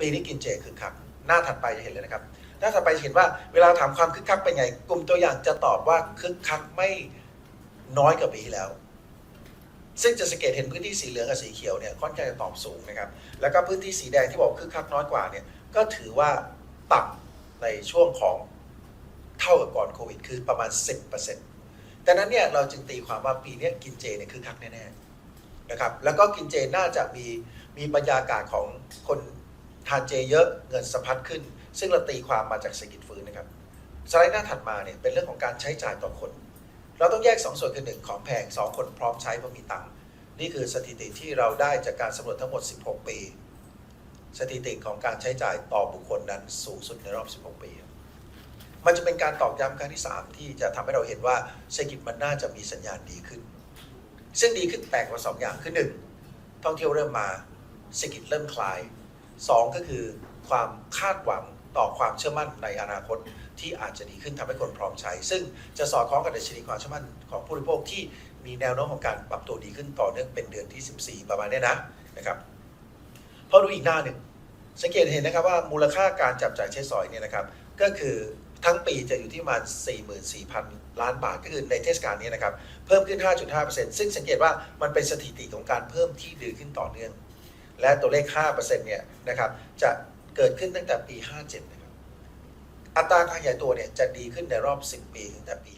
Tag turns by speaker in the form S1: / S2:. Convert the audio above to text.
S1: ปีนี้กินเจคึกคักหน้าถัดไปจะเห็นเลยนะครับหน้าถัดไปจะเห็นว่าเวลาถามความคึกคักเป็นไง กลุ่มตัวอย่างจะตอบว่าคึกคักไม่น้อยกว่าปีที่แล้ว ซึ่งจะสังเกตเห็นพื้นที่สีเหลืองกับสีเขียวเนี่ยค่อนข้างจะตอบสูงนะครับ แล้วก็พื้นที่สีแดงที่บอกคึกคักน้อยกว่าเนี่ยก็ถือว่าต่ำในช่วงของเท่ากับก่อนโควิด คือประมาณ 10%ดังนั้นเนี่ยเราจึงตีความว่าปีนี้กินเจเนี่ยคึกคักแน่ๆนะครับแล้วก็กินเจน่าจะมีมีบรรยากาศของคน ทานเจเยอะเงินสะพัดขึ้น ซึ่งเราตีความมาจากเศรษฐกิจฟื้นนะครับสไลด์หน้าถัดมาเนี่ยเป็นเรื่องของการใช้จ่ายต่อคน เราต้องแยก 2 ส่วนคือหนึ่งของแพง 2 คนพร้อมใช้เพราะมีตังค์นี่คือสถิติที่เราได้จากการสำรวจทั้งหมด 16 ปี สถิติของการใช้จ่ายต่อบุคคลนั้นสูงสุดในรอบ 16 ปี มันจะเป็นการตอกย้ำครั้งที่ 3 ที่จะทำให้เราเห็นว่าเศรษฐกิจมันน่าจะมีสัญญาณดีขึ้น ซึ่งดีขึ้นแปลกกว่า2อย่างคือ1ท่องเที่ยวเริ่มมาเศรษฐกิจเริ่มคลาย 2 ก็คือความคาดหวังต่อความเชื่อมั่นในอนาคตที่อาจจะดีขึ้นทำให้คนพร้อมใช้ ซึ่งจะสอดคล้องกับดัชนีความเชื่อมั่นของผู้บริโภคที่มีแนวโน้มของการปรับตัวดีขึ้นต่อเนื่องเป็นเดือนที่ 14 ประมาณนี้นะนะครับพอดูอีกหน้าหนึ่งสังเกตเห็นนะครับว่ามูลค่าการจับจ่ายใช้สอยเนี่ยนะครับ ก็คือทั้งปีจะอยู่ที่ประมาณ 44,000 ล้านบาทก็คือในเทศกาลนี้นะครับ เพิ่มขึ้น 5.5%ซึ่งสังเกตว่ามันเป็นสถิติของการเพิ่มที่ดีขึ้นต่อเนื่อง และตัวเลข 5%เนี่ยนะครับจะเกิดขึ้นตั้งแต่ปี 57 นะครับ อัตราการขยายตัวเนี่ยจะดีขึ้นในรอบ 10 ปีตั้งแต่ปี